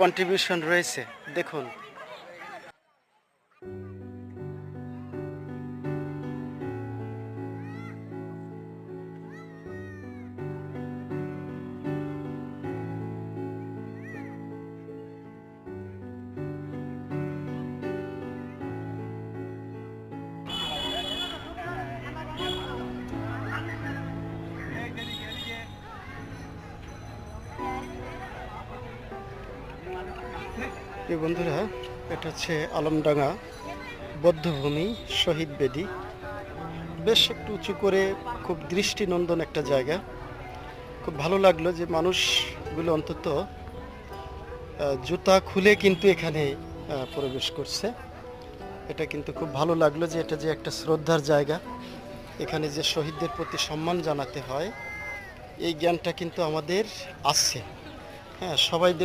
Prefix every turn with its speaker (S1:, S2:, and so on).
S1: Contribution রয়েছে। দেখুন। এই বন্ধুরা, এটা হচ্ছে আলমডাঙ্গা বদ্ধভূমি শহীদ বেদি। বেশ একটু উঁচু করে খুব দৃষ্টিনন্দন একটা জায়গা। খুব ভালো লাগল যে মানুষগুলো অন্তত জুতা খুলে কিন্তু এখানে প্রবেশ করছে। এটা কিন্তু খুব ভালো লাগল যে এটা যে একটা শ্রদ্ধার জায়গা। এখানে যে শহীদদের প্রতি সম্মান জানাতে হয়, এই জ্ঞানটা কিন্তু আমাদের আছে। হ্যাঁ সবাই